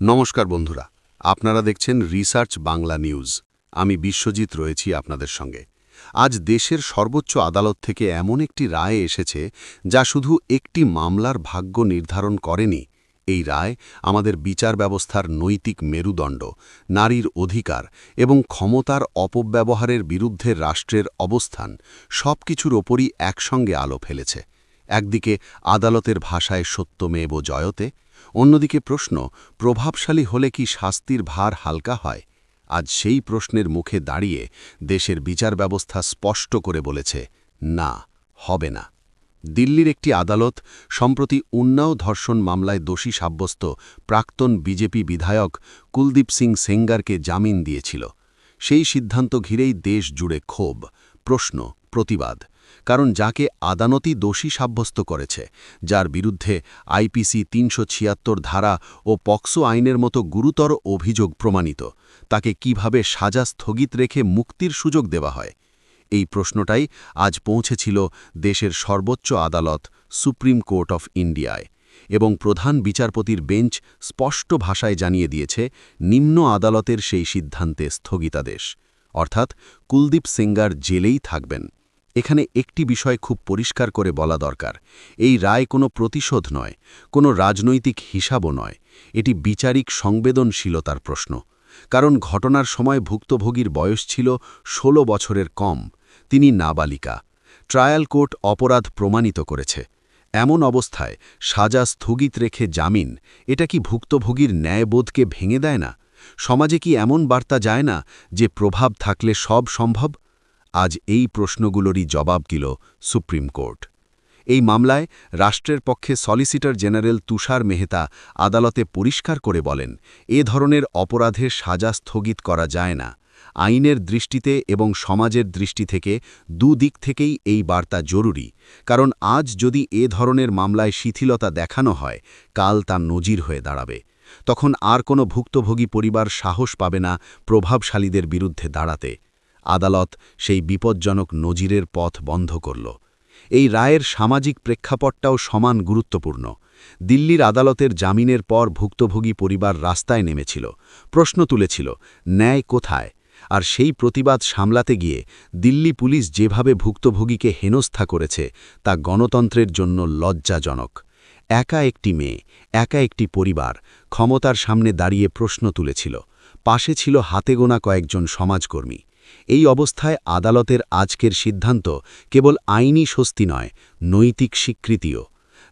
নমস্কার বন্ধুরা, আপনারা দেখছেন রিসার্চ বাংলা নিউজ। আমি বিশ্বজিৎ রয়েছি আপনাদের সঙ্গে। আজ দেশের সর্বোচ্চ আদালত থেকে এমন একটি রায় এসেছে যা শুধু একটি মামলার ভাগ্য নির্ধারণ করেনি, এই রায় আমাদের বিচার ব্যবস্থার নৈতিক মেরুদণ্ড, নারীর অধিকার এবং ক্ষমতার অপব্যবহারের বিরুদ্ধে রাষ্ট্রের অবস্থান সব কিছুর ওপরই একসঙ্গে আলো ফেলেছে। একদিকে আদালতের ভাষায় সত্য সত্যমেব জয়তে, অন্যদিকে প্রশ্ন, প্রভাবশালী হলে কি শাস্তির ভার হালকা হয়? আজ সেই প্রশ্নের মুখে দাঁড়িয়ে দেশের বিচার ব্যবস্থা স্পষ্ট করে বলেছে, না, হবে না। দিল্লির একটি আদালত সম্প্রতি উন্নাও ধর্ষণ মামলায় দোষী সাব্যস্ত প্রাক্তন বিজেপি বিধায়ক কুলদীপ সিং সেঙ্গারকে জামিন দিয়েছিল। সেই সিদ্ধান্ত ঘিরেই দেশ জুড়ে ক্ষোভ, প্রশ্ন, প্রতিবাদ। কারণ যাকে আদালতই দোষী সাব্যস্ত করেছে, যার বিরুদ্ধে আইপিসি তিনশো ছিয়াত্তর ধারা ও পক্সো আইনের মতো গুরুতর অভিযোগ প্রমাণিত, তাকে কীভাবে সাজা স্থগিত রেখে মুক্তির সুযোগ দেওয়া হয়? এই প্রশ্নটাই আজ পৌঁছেছিল দেশের সর্বোচ্চ আদালত, সুপ্রিম কোর্ট অফ ইন্ডিয়ায়, এবং প্রধান বিচারপতির বেঞ্চ স্পষ্ট ভাষায় জানিয়ে দিয়েছে, নিম্ন আদালতের সেই সিদ্ধান্তে স্থগিতাদেশ। অর্থাৎ কুলদীপ সিঙ্গার জেলেই থাকবেন। এখানে একটি বিষয় খুব পরিষ্কার করে বলা দরকার। এই রায় কোনো প্রতিশোধ নয়, কোনো রাজনৈতিক হিসাবও নয়। এটি বিচারিক সংবেদনশীলতার প্রশ্ন। কারণ ঘটনার সময় ভুক্তভোগীর বয়স ছিল ১৬ বছরের কম, তিনি নাবালিকা। ট্রায়াল কোর্ট অপরাধ প্রমাণিত করেছে। এমন অবস্থায় সাজা স্থগিত রেখে জামিন, এটা কি ভুক্তভোগীর ন্যায়বোধকে ভেঙে দেয় না? সমাজে কি এমন বার্তা যায় না যে প্রভাব থাকলে সব সম্ভব? আজ এই প্রশ্নগুলোরই জবাব দিল সুপ্রিম কোর্ট। এই মামলায় রাষ্ট্রের পক্ষে সলিসিটর জেনারেল তুষার মেহতা আদালতে পরিষ্কার করে বলেন, এ ধরনের অপরাধের সাজা স্থগিত করা যায় না। আইনের দৃষ্টিতে এবং সমাজের দৃষ্টি থেকে দুদিক থেকেই এই বার্তা জরুরি, কারণ আজ যদি এ ধরনের মামলায় শিথিলতা দেখানো হয়, কাল তা নজির হয়ে দাঁড়াবে। তখন আর কোনো ভুক্তভোগী পরিবার সাহস পাবে না প্রভাবশালীদের বিরুদ্ধে দাঁড়াতে। আদালত সেই বিপজ্জনক নজিরের পথ বন্ধ করল। এই রায়ের সামাজিক প্রেক্ষাপটটাও সমান গুরুত্বপূর্ণ। দিল্লির আদালতের জামিনের পর ভুক্তভোগী পরিবার রাস্তায় নেমেছিল, প্রশ্ন তুলেছিল, ন্যায় কোথায়? আর সেই প্রতিবাদ সামলাতে গিয়ে দিল্লি পুলিশ যেভাবে ভুক্তভোগীকে হেনস্থা করেছে, তা গণতন্ত্রের জন্য লজ্জাজনক। একা একটি মেয়ে, একা একটি পরিবার ক্ষমতার সামনে দাঁড়িয়ে প্রশ্ন তুলেছিল। পাশে ছিল হাতে গোনা কয়েকজন সমাজকর্মী। এই অবস্থায় আদালতের আজকের সিদ্ধান্ত কেবল আইনি স্বস্তি নয়, নৈতিক স্বীকৃতিও।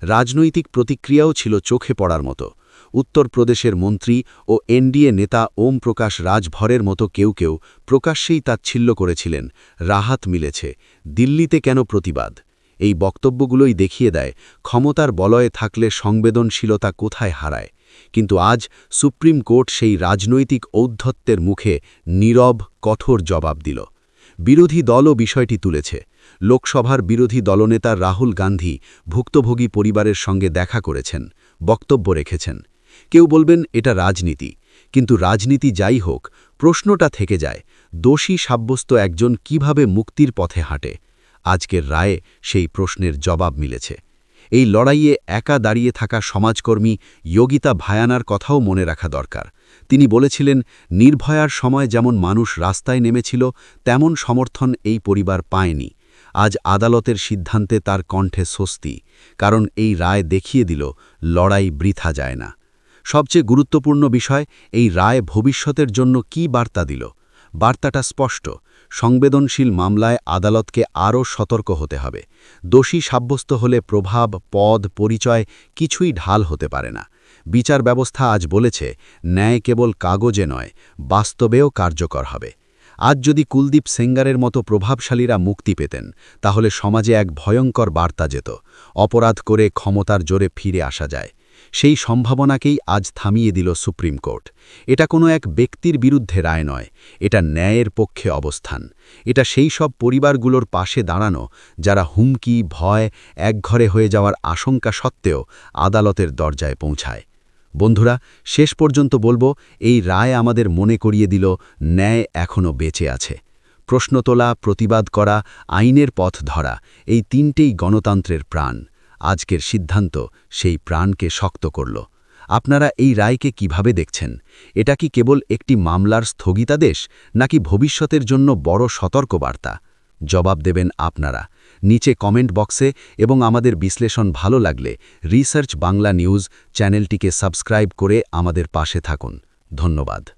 রাজনৈতিক প্রতিক্রিয়াও ছিল চোখে পড়ার মতো। উত্তরপ্রদেশের মন্ত্রী ও এনডিএ নেতা ওম প্রকাশ রাজভরের মতো কেউ কেউ প্রকাশ্যেই তাচ্ছিল্য করেছিলেন, রাহাত মিলেছে, দিল্লিতে কেন প্রতিবাদ? এই বক্তব্যগুলোই দেখিয়ে দেয়, ক্ষমতার বলয়ে থাকলে সংবেদনশীলতা কোথায় হারায়? কিন্তু আজ সুপ্রিম কোর্ট সেই রাজনৈতিক ঔদ্ধত্যের মুখে নীরব, কঠোর জবাব দিল। বিরোধী দলও বিষয়টি তুলেছে। লোকসভার বিরোধী দলনেতা রাহুল গান্ধী ভুক্তভোগী পরিবারের সঙ্গে দেখা করেছেন, বক্তব্য রেখেছেন। কেউ বলবেন, এটা রাজনীতি। কিন্তু রাজনীতি যাই হোক, প্রশ্নটা থেকে যায়, দোষী সাব্যস্ত একজন কীভাবে মুক্তির পথে হাঁটে? আজকের রায়ে সেই প্রশ্নের জবাব মিলেছে। এই লড়াইয়ে একা দাঁড়িয়ে থাকা সমাজকর্মী যোগিতা ভায়ানার কথাও মনে রাখা দরকার। তিনি বলেছিলেন, নির্ভয়ার সময় যেমন মানুষ রাস্তায় নেমেছিল, তেমন সমর্থন এই পরিবার পায়নি। আজ আদালতের সিদ্ধান্তে তার কণ্ঠে স্বস্তি, কারণ এই রায় দেখিয়ে দিল, লড়াই বৃথা যায় না। সবচেয়ে গুরুত্বপূর্ণ বিষয়, এই রায় ভবিষ্যতের জন্য কি বার্তা দিল? বার্তাটা স্পষ্ট, সংবেদনশীল মামলায় আদালতকে আরও সতর্ক হতে হবে। দোষী সাব্যস্ত হলে প্রভাব, পদ, পরিচয় কিছুই ঢাল হতে পারে না। বিচার ব্যবস্থা আজ বলেছে, ন্যায় কেবল কাগজে নয়, বাস্তবেও কার্যকর হবে। আজ যদি কুলদীপ সেঙ্গারের মতো প্রভাবশালীরা মুক্তি পেতেন, তাহলে সমাজে এক ভয়ঙ্কর বার্তা যেত, অপরাধ করে ক্ষমতার জোরে ফিরে আসা যায়। সেই সম্ভাবনাকেই আজ থামিয়ে দিল সুপ্রিম কোর্ট। এটা কোনো এক ব্যক্তির বিরুদ্ধে রায় নয়, এটা ন্যায়ের পক্ষে অবস্থান। এটা সেই সব পরিবারগুলোর পাশে দাঁড়ানো, যারা হুমকি, ভয়, একঘরে হয়ে যাওয়ার আশঙ্কা সত্ত্বেও আদালতের দরজায় পৌঁছায়। বন্ধুরা, শেষ পর্যন্ত বলব, এই রায় আমাদের মনে করিয়ে দিল, ন্যায় এখনও বেঁচে আছে। প্রশ্ন তোলা প্রতিবাদ করা, আইনের পথ ধরা, এই তিনটেই গণতন্ত্রের প্রাণ। আজকের সিদ্ধান্ত সেই প্রাণকে শক্ত করল। আপনারা এই রায়কে কীভাবে দেখছেন? এটা কি কেবল একটি মামলার স্থগিতাদেশ, নাকি ভবিষ্যতের জন্য বড় সতর্কবার্তা? জবাব দেবেন আপনারা। নিচে কমেন্ট বক্সে এবং আমাদের বিশ্লেষণ ভালো লাগলে রিসার্চ বাংলা নিউজ চ্যানেলটিকে সাবস্ক্রাইব করে আমাদের পাশে থাকুন। ধন্যবাদ।